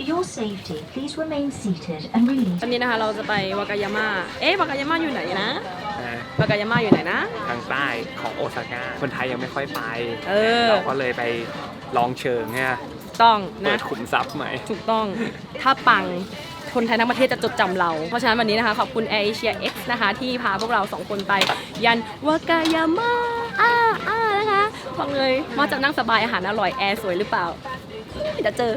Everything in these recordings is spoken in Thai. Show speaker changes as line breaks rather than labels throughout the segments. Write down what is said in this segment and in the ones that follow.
For your safety, please remain seated and release
ตอนนี้นะคะเราจะไปวากายาม่า เอ๊ะวากายาม่าอยู่ไหนนะ
นะ
วากายาม่าอยู่ไหนนะ
ทางใต้ของโอซาก้าคนไทยยังไม่ค่อยไป
เออ
เราก็เลยไปลองเชิงเนี่ย
ต้อง
เปิ
นะ
ดขุมทรัพย์ใหม่
ถูกต้อง ถ้าปัง คนไทยทั้งประเทศจะจดจำเรา เพราะฉะนั้นวันนี้นะคะขอบคุณ Air Asia X นะคะ ที่พาพวกเราสองคนไป ยันวากายาม่าอ่าอ่านะคะฟังเลยว่าจะนั่งสบายอาหารอร่อยแอร์สวยหรือเปล่า เดี๋ยวเจอ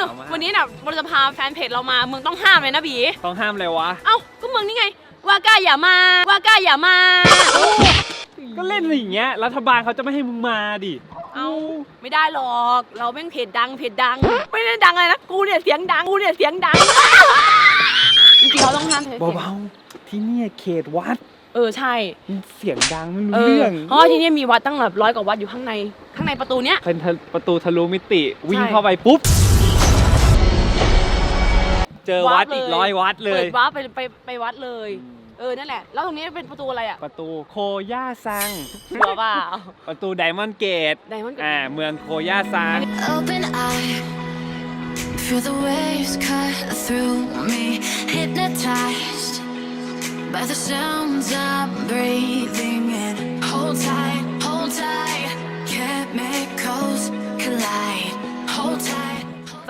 เฮ้ย
หนาวมาก
วันนี้น่ะเราจะพาแฟนเพจเรามามึงต้องห้ามเลยนะบี
ต้องห้ามเลยวะ
เอ้า ก็มึงนี่ไงวาก้าอย่ามาวาก้าอย่ามา
ก็เล่นอย่างเงี้ย รัฐบาลเขาจะไม่ให้มึงมาดิ
เอาไม่ได้หรอก เราแม่งเพจดังเพจดัง ไม่ได้ดังอะไรนะ กูเนี่ยเสียงดัง กูเนี่ยเสียงดัง จริงๆเราต้องห้ามเพจ
เบาๆ ที่เนี่ยเขตวัด
เออ ใช่
เสียงดังไม่
เอ
รู้
อ
เรื่อง
เพราะว่าที่เนี่ยมีวัดตั้งแบบร้อยกว่าวัดอยู่ข้างใน ข้างในประตูเนี้ย
เป็นประตูทะลุมิติ วิ่ง
ใช่
เข้าไปปุ๊บ เจอวัด
วัดเลย
อีกร้อยวัดเล
เปิ
ย
ดวัดไปไปไปวัดเลย เออนั่นแหละ แล้วตรงนี้เป็นประตูอะไรอะ
ประตูโคย่าซัง
ชัวร์เปล่า
ประตูไดมอนด์เกต
ไดมอนด์เกต
อ่าเมืองโคย่าซัง
Open eye, feel the waves cut through me. Hypnotized by the sounds I'm breathing in. Hold tight,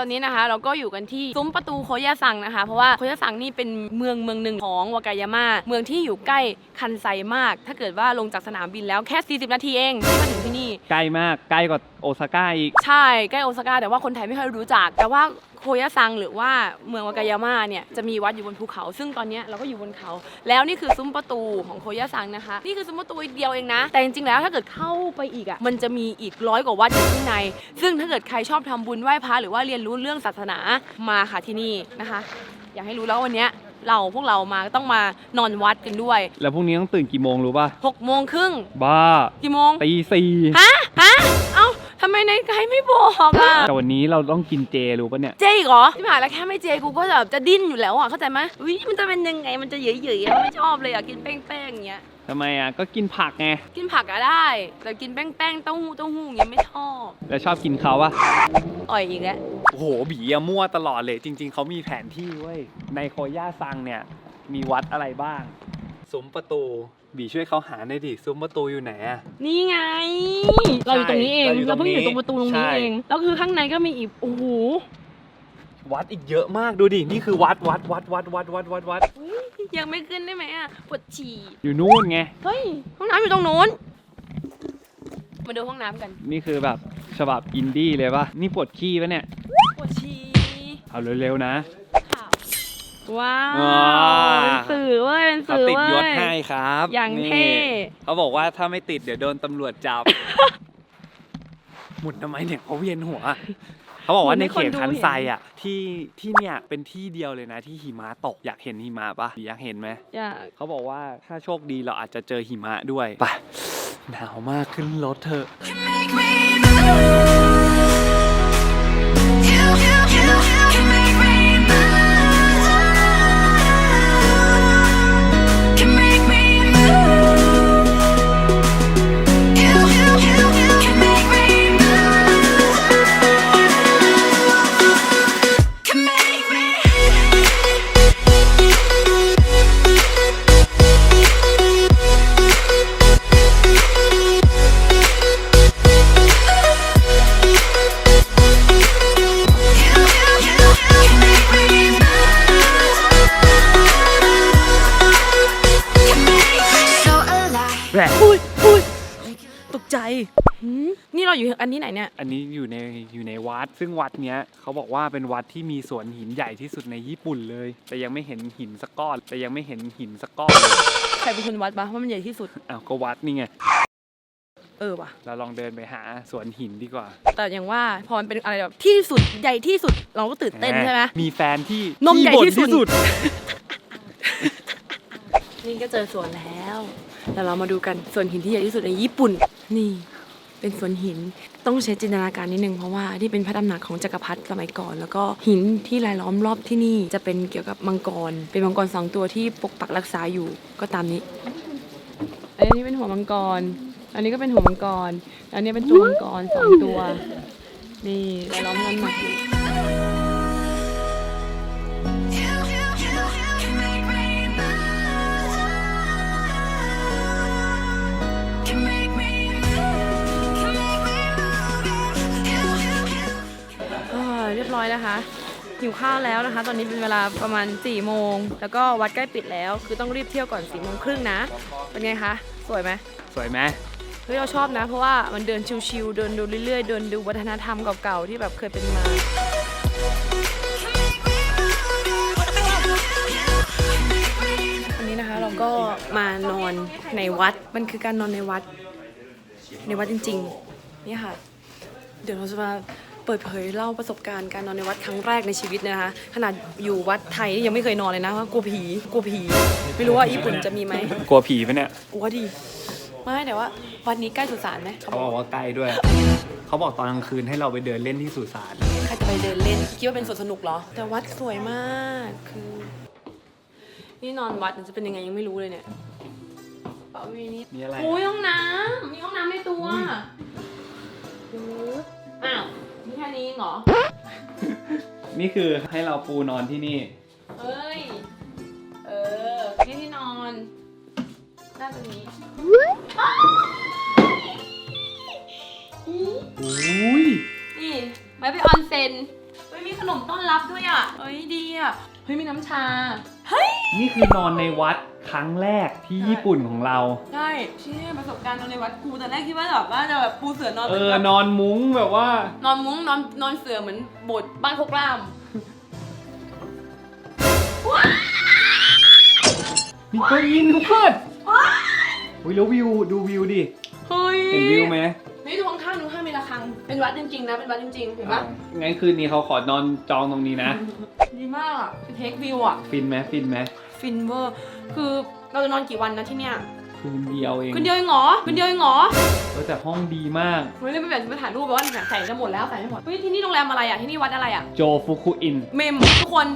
ตอนนี้นะคะ เราก็อยู่กันที่ซุ้มประตูโคยาซังนะคะ เพราะว่าโคยาซังนี่เป็นเมืองเมืองหนึ่งของวากายาม่าเมืองที่อยู่ใกล้คันไซมาก ถ้าเกิดว่าลงจากสนามบินแล้วแค่ 40 นาทีเองที่มาถึงที่นี่
ใกล้มาก ใกล้กว่าโอซาก้าอีก
ใช่ ใกล้โอซาก้าแต่ว่าคนไทยไม่ค่อยรู้จัก แต่ว่า โคยาซังหรือว่าเมืองวากายาม่าเนี่ยจะมีวัดอยู่บนภูเขา ซึ่งตอนเนี้ยเราก็อยู่บนเขา แล้วนี่คือซุ้มประตูของโคยาซังนะคะ นี่คือซุ้มประตูเดียวเองนะ แต่จริงๆแล้วถ้าเกิดเข้าไปอีกอะมันจะมีอีกร้อยกว่าวัดอยู่ข้างใน ซึ่งถ้าเกิดใครชอบทำบุญไหว้พระหรือว่าเรียนรู้เรื่องศาสนามาค่ะที่นี่นะคะ อยากให้รู้แล้ววันเนี้ยเราพวกเรามาต้องมานอนวัดกันด้วย
แล้วพรุ่งนี้ต้องตื่นกี่โมงรู้ป่ะ
6กโมงครึ่ง
บ้า
กี่โมง
ตีสี่
ฮะฮะเอ้าทำ ไมในไกด์ไม่บอกอะ
แต่วันนี้เราต้องกินเจรู้ป่ะเนี่ย
เจอีกเหรอที่ผ่านแล้วแค่ไม่เจกูก็แบบจะดิ้นอยู่แล้วอะเข้าใจไหมอุ้ยมันจะเป็นยังไงมันจะเหยื่อยๆอะไม่ชอบเลยอะกินแป้งๆอย่างเงี้ย
ทำไมอะ ก็กินผักไง
กินผักอะได้ แต่กินแป้งๆเต้าหู้เต้าหู้อย่างเงี้ยไม่ชอบ
แล้วชอบกินเขาป่ะ
อ่อยอีกแล้ว
โอ้โห บีอะมั่วตลอดเลย จริง ๆ เขามีแผนที่เว้ย ในโคย่าซังเนี่ย มีวัดอะไรบ้างซุ้มประตู บีช่วยเขาหาหน่อยดิซุ้มประตูอยู่ไหนอะ
นี่ไง เราอยู่ตรงนี้เอง
เราอยู่ตรงนี้
เพิ่งอยู่ตรงประตูตรงนี้
ใช่
เอง แล้วคือข้างในก็มีอีก โอ้โห
วัดอีกเยอะมากดูดิ นี่คือวัดวัดวัดวัดวัดวัดวัดวัด
อุ๊ยยังไม่ขึ้นได้ไหมอะปวดฉี่
อยู่นู่นไง
เฮ้ย ห้องน้ำอยู่ตรงนู้น มาดูห้องน้ำกัน
นี่คือแบบฉบับอินดี้เลยป่ะ นี่ปวดขี้ป่ะเนี่ย
ปวดฉี่
เอาเร็วๆนะ
ค่ะ ว้าว
ว้าว
เป็นสื่อเว้ยเป็น
เขา
สื่อ
ติด
เว้
ยศ
ย
ให้ครับ
อย่าง
นี่
เท่
เขาบอกว่าถ้าไม่ติดเดี๋ยวโดนตำรวจจับ หมุนทำไมเนี่ยเขาเวียนหัว เขาบอกว่าในเขตคันไซอะ ที่ที่เนี่ยเป็นที่เดียวเลยนะ ที่หิมะตกอยากเห็นหิมะปะอยากเห็นไหม
อยาก
เขาบอกว่าถ้าโชคดีเราอาจจะเจอหิมะด้วย ไป หนาวมากขึ้นรถเถอะ
Make me move.
กใจหืมนี่เราอยู่อันนี้ไหนเนี่ย
อันนี้อยู่ในอยู่ในวัด ซึ่งวัดเนี้ยเขาบอกว่าเป็นวัดที่มีสวนหินใหญ่ที่สุดในญี่ปุ่นเลย แต่ยังไม่เห็นหินสักก้อน แต่ยังไม่เห็นหินสักก้อนเลย
ใครเป็นคนวัดปะว่ามันใหญ่ที่สุด
อ้าวก็วัดนี่ไง
เออว่ะ
เราลองเดินไปหาสวนหินดีกว่า
แต่อย่างว่าพอมันเป็นอะไรแบบที่สุดใหญ่ที่สุดเราก็ตื่นเต้นใช่ไหม
มีแฟนที่
นมใหญ่
บ่
ที่สุด
ด
นี่ก็เจอสวนแล้ว เดี๋ยวเรามาดูกันสวนหินที่ใหญ่ที่สุดในญี่ปุ่น นี่เป็นสวนหินต้องใช้จินตนาการนิดนึงเพราะว่าที่เป็นพระตำหนักของจักรพรรดิสมัยก่อน แล้วก็หินที่รายล้อมรอบที่นี่จะเป็นเกี่ยวกับมังกร เป็นมังกรสองตัวที่ปกปักรักษาอยู่ก็ตามนี้ อันนี้เป็นหัวมังกร อันนี้ก็เป็นหัวมังกร อันนี้เป็นตัวมังกรสองตัว นี่รายล้อมกันหนักอยู่ รียบร้อยนะคะหิวข้าวแล้วนะคะ ตอนนี้เป็นเวลาประมาณ4ี่โมง แล้วก็วัดใกล้ปิดแล้ว คือต้องรีบเที่ยวก่อน4ี่โมงครึ่งนะ เป็นไงคะ สวยไหม
สวยไหม
เฮ้ยเราชอบนะ เพราะว่ามันเดินชิวๆเดินดูเรื่อยๆ เดินดูวัฒนธรรมเก่าๆ ที่แบบเคยเป็นมา วันนี้นะคะเราก็มานอนในวัด มันคือการนอนในวัด ในวัดจริงๆ นี่ค่ะ เดี๋ยวเราจะมาเปิดเผยเล่าประสบการณ์การนอนในวัดครั้งแรกในชีวิตนะคะ ขนาดอยู่วัดไทยนี่ยังไม่เคยนอนเลยนะเพราะกลัวผีกลัวผี ไม่รู้ว่าญี่ปุ่นจะมีไหม
กลัวผีปะเนี่ย
กลัวดิไม่แต่ว่าวัดนี้ใกล้สุสานไหมเขา
เขา
บบอ
อกกว่าใกล้ด้วย เขาบอกตอนกลางคืนให้เราไปเดินเล่นที่สุสาน
ใครจะไปเดินเล่นคิดว่าเป็นสวนสนุกเหรอ แต่วัดสวยมากคือ นี่นอนวัดจะเป็นยังไงยังไม่รู้เลยเนี่ยเปล่ามีนี่
มีอะไร
โอ้ยห้องน้ำมีห้องน้ำในตัวโอ้อ้าว มีแค่นี้เหรอ
นี่คือให้เราปูนอนที่นี่
เฮ้ย เออ นี่ที่นอนน่าจะนี้
อุ้ย
นี่ไว้ไปออนเซ็นเฮ้ยมีขนมต้อนรับด้วยอะเฮ้ยดี อะเฮ้ยมีน้ำชา
นี่คือนอนในวัดครั้งแรกที่ญี่ปุ่นของเรา
ใช่เชี่ยประสบการณ์นอนในวัดกูแต่แรกคิดว่าแบบว่าจะแบบปูเสือนอน
เอ
หมื
อ
แบบ
นอนมุ้งแบบว่า
นอนมุ้งนอนนอนเสือเหมือนโบสถ์บ้านโคกราม
มีเก้าอี้ทุกคนอุ้ยแล้ววิวดูวิวดิ
เฮ้ย
เห็นวิวไหม
เป็นวัดจริงๆนะ เป็นวัดจริงๆ เห็นปะ
งั้นคืนนี้เขาขอนอนจองตรงนี้นะ
ดีมากอะคือเทควิวอะ
ฟินไหมฟินไหม
ฟินเวอร์ คือเราจะนอนกี่วันนะที่เนี่ย
คืนเดียวเอง
คืนเดียวเองเหรอคืนเดียวเองเหรอ
เออแต่ห้องดีมาก
เฮ้ยเลยไปแบบไปถ่ายรูปแบบว่าใส่จะหมดแล้วใส่ไม่หมดเฮ้ยที่นี่โรงแรมอะไรอะ ที่นี่วัดอะไรอะ
โจฟุคุอิน
เมมทุกคน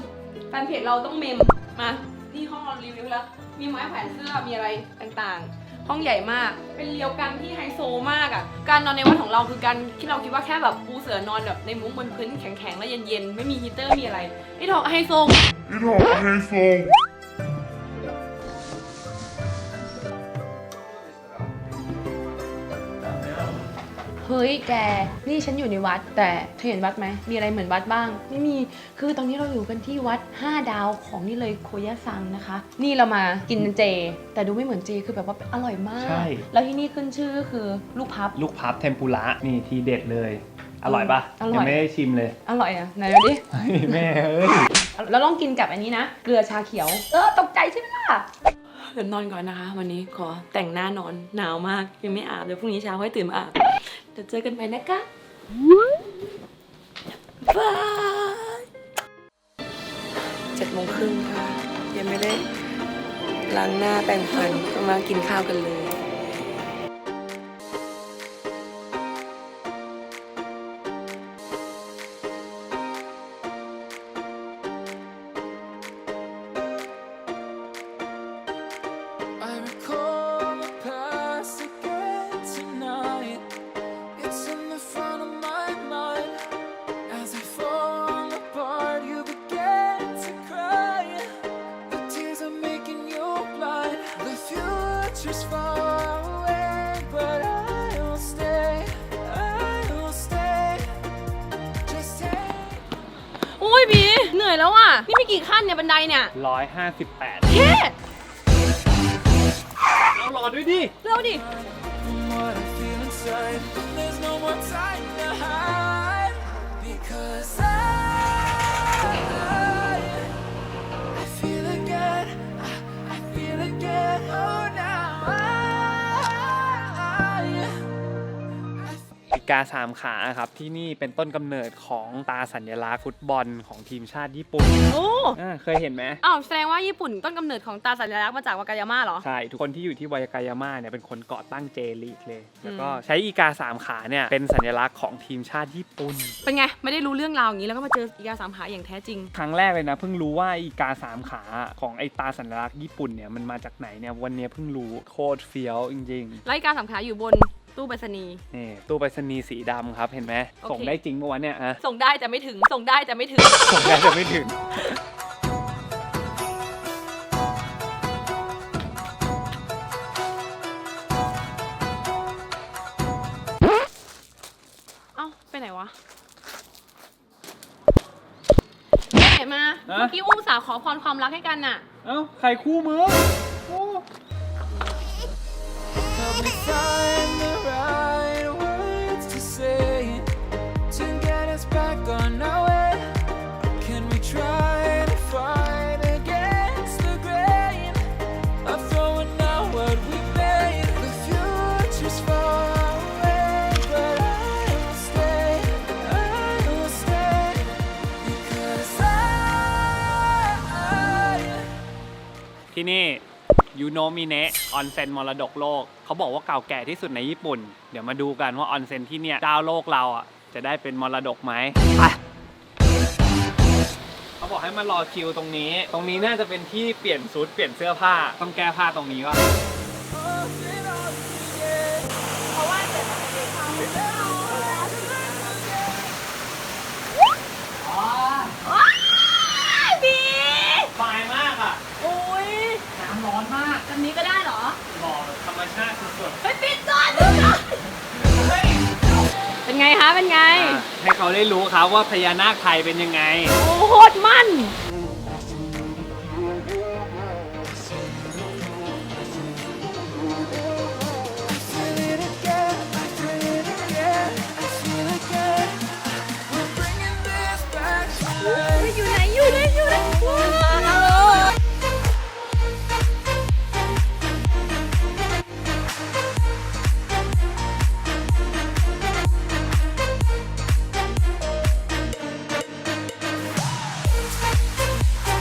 แฟนเพจเราต้องเมม มา นี่ห้องเรารีวิวแล้ว มีไม้แขวนเสื้อ มีอะไรต่างๆ ห้องใหญ่มาก เป็นเรียวกันที่ไฮโซมากอะ การนอนในวัดของเราคือการที่เราคิดว่าแค่แบบปูเสือนอนแบบในมุ้งบนพื้นแข็งๆแล้วเย็นๆ ไม่มีฮีเตอร์มีอะไรนี่ถอกไฮโซอิทออกไฮโซ ยแก นี่ฉันอยู่ในวัด แต่เธอเห็นวัดไหม มีอะไรเหมือนวัดบ้าง ไม่มี คือตอนนี้เราอยู่กันที่วัด 5 ดาวของนี่เลยโคยะซังนะคะ นี่เรามากินเจ แต่ดูไม่เหมือนเจคือแบบว่าอร่อยมาก
ใช่
แล้วที่นี่ขึ้นชื่อก็คือลูกพับ
ลูกพับเทมปุระนี่ทีเด็ดเลย อร่อยปะ
อร่อย
ยังไม่ได้ชิมเลย
อร่อยอะไหนดูดิ
แม่เอ้ย
เราต้องกินกับอันนี้นะ เกลือชาเขียว เออตกใจใช่ไหมล่ะเดี๋ยวนอนก่อนนะคะ วันนี้ขอแต่งหน้านอนหนาวมากยังไม่อาบเดี๋ยวพรุ่งนี้เช้าค่อยตื่นมาอาบ เดี๋ยวเจอกันใหม่นะคะบายเจ็ดโมงครึ่งค่ะ ยังไม่ได้ล้างหน้าแต่งฟันก็มากินข้าวกันเลย อยแล้วอะ นี่มีกี่ขั้นเนี่ยบันไดเนี่ย
ร้อยห้าสิบแปด
แค่
เอาหลอดด้วยดิ
เร็วดิ
from what I feel inside. There's no more time to hide
กาสามขาครับที่นี่เป็นต้นกำเนิดของตาสัญลักษณ์ฟุตบอลของทีมชาติญี่ปุ่น
โอ้
อ่าเคยเห็นไหม
อ้าวแสดงว่าญี่ปุ่นต้นกำเนิดของตาสัญลักษณ์มาจากวากายาม่าเหรอ
ใช่ ทุกคนที่อยู่ที่วากายาม่าเนี่ยเป็นคนก่อตั้งเจลีกเลย แล้วก็ใช้อีกาสามขาเนี่ยเป็นสัญลักษณ์ของทีมชาติญี่ปุ่น
เป็นไง ไม่ได้รู้เรื่องราวอย่างนี้แล้วก็มาเจออีกาสามขาอย่างแท้จริง
ครั้งแรกเลยนะเพิ่งรู้ว่าอีกาสามขาของไอตาสัญลักษณ์ญี่ปุ่นเนี่ยมันมาจากไหนเนี่ยวันนี้เพิ่งรู้โคตรเฟี้ยวจริง
แล้วอีกาสามขาอยู่บน ตู้ไปรษณีย์
ๆนี่ตู้ไปรษณีย์สีดำครับเห็นไหม
โอเค
ส่งได้จริงปะวะเนี่ยอะ
ส่งได้แต่ไม่ถึง ส่งได้แต่ไม่ถึง
ส่งได้แต่ไม่ถึง
เอ้า ไปไหนวะไปไหนมา
ฮะ
เมื่อกี้อุ้มสาวขอพรความรักให้กันน่ะ
เอ้า ใครคู่มือโอ้
Help me find us back on our way. Can we try to fight against the grain of throwing out what we made? The future's far away, but I will stay. I will stay because I.
ที่นี่ยูโนมิเนะออนเซ็นมรดกโลก เขาบอกว่าเก่าแก่ที่สุดในญี่ปุ่น เดี๋ยวมาดูกันว่าออนเซ็นที่เนี่ยเจ้าโลกเราอะ จะได้เป็นมรดกไหมไปเขาบอกให้มารอคิวตรงนี้ ตรงนี้น่าจะเป็นที่เปลี่ยนชุดเปลี่ยนเสื้อผ้า ต้องแก้ผ้าตรงนี้ว่ะ
บี
สบายมากอะ
โอ้ย
น้ำร้อนมาก
แบบนี้ก็ได้เหรอ
หล่อแบบธรรมชาติสุด
ไไงคะเป็นไง
ๆอะให้เขาได้รู้ครับว่าพญานาคไทยเป็นยังไง
โอ้โหโคตรมั่น
อืม